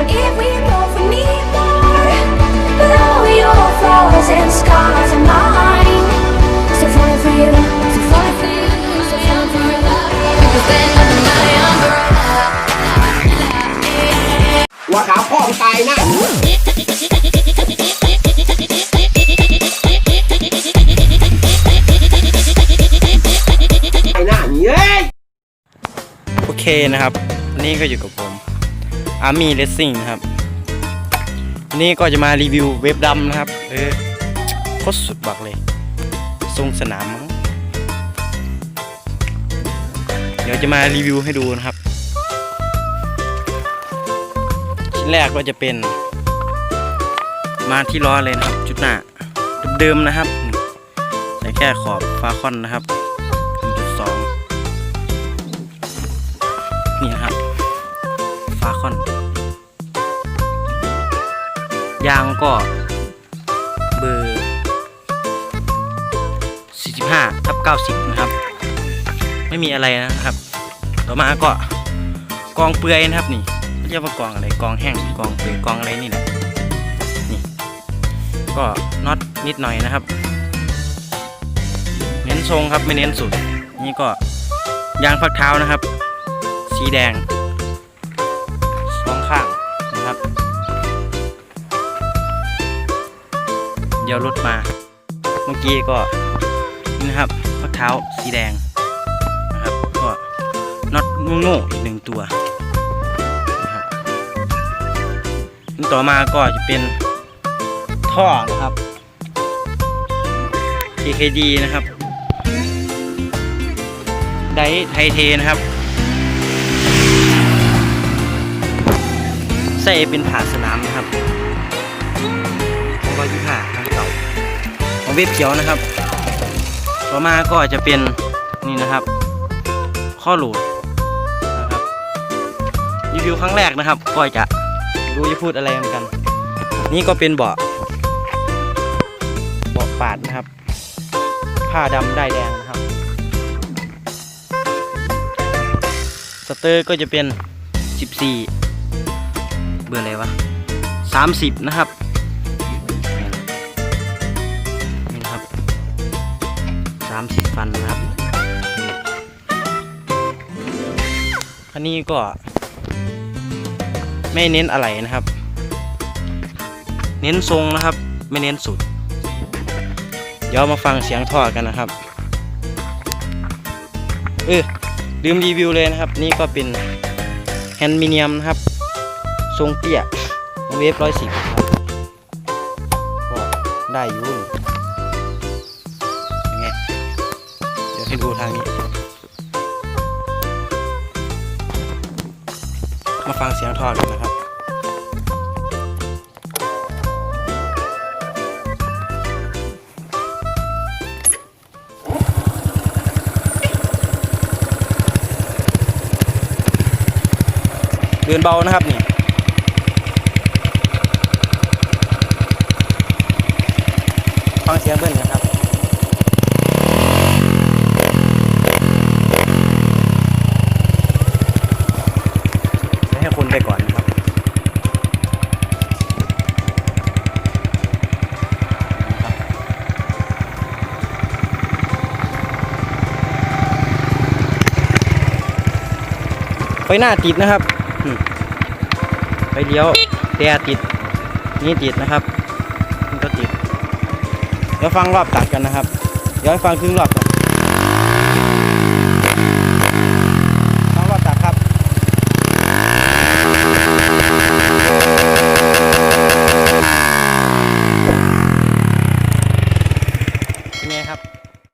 What if we both need more? But all your flaws and scars are mine. So falling for you, so falling for you, so falling for your love. Because then under my umbrella. หัวขาวพ่อมึงตายนะไอ้หน้านี่เอ้ยโอเคนะครับวันนี่ก็อยู่กับผม Army Racing นะครับนนี่ก็จะมารีวิวเว็บดำนะครับ เออโคตรสุดบักเลยทรงสนามมั้งเดี๋ยวจะมารีวิวให้ดูนะครับ ชิ้นแรกก็จะเป็น มาที่ล้อเลยนะครับ จุดหน้าเดิมๆนะครับใส่แค่ขอบฟาคอนนะครับ1.2นี่นะครับ ฟาคอน ยางก็เบอร์ 45ทับ90 นะครับ ไม่มีอะไรนะครับ ต่อมาก็กองเปลือยนะครับนี่เรียกว่ากองอะไรกองแห้งกองเปลือยกองอะไรนี่แหละนี่ก็น็อตนิดหน่อยนะครับ เน้นทรงครับไม่เน้นสุด นี่ก็ยางพักเท้านะครับ สีแดง ดี๋ยวรถมา เมื่อกี้ก็นี่นะครับพักเท้าสีแดงนะครับก็น็อตโง่ๆอีกหนึ่งตัวนะครับต่อมาก็จะเป็นท่อนะครับ KKD นะครับไดไทเทนะครับใส่เป็นผ่าสนามนะครับร้อยยี่ห้า ของเว็บเขียวนะครับ ต่อมาก็จะเป็นนี่นะครับ ข้อหลดนะครับรีวิวครั้งแรกนะครับ ก็จะรู้จะพูดอะไรเหมือนกัน นี่ก็เป็นเบาะเบาะปาดนะครับ ผ้าดำได้แดงนะครับ สเตอร์ก็จะเป็น 14 เบอร์อะไรวะ30 นะครับ 30 ฟันนะครับ คันนี้ก็ ไม่เน้นอะไรนะครับ เน้นทรงนะครับ ไม่เน้นสุด เดี๋ยวมาฟังเสียงท่อกันนะครับ เออลืมรีวิวเลยนะครับ นี่ก็เป็นแฮนด์มิเนียมนะครับ ทรงเตี้ยเวฟร้อยสิบครับ ก็ได้อยู่ เดี๋ยวให้ดูทางนี้ มาฟังเสียงท่อกันนะครับเดินเบานะครับนี่ฟังเสียงเบิ้ลนะครับ ไฟหน้าติดนะครับไปเลี้ยวแต่ติดนี่ติดนะครับนี่ก็ติดเดี๋ยวฟังรอบตัดกันนะครับเดี๋ยวฟังครึ่งรอบก่อน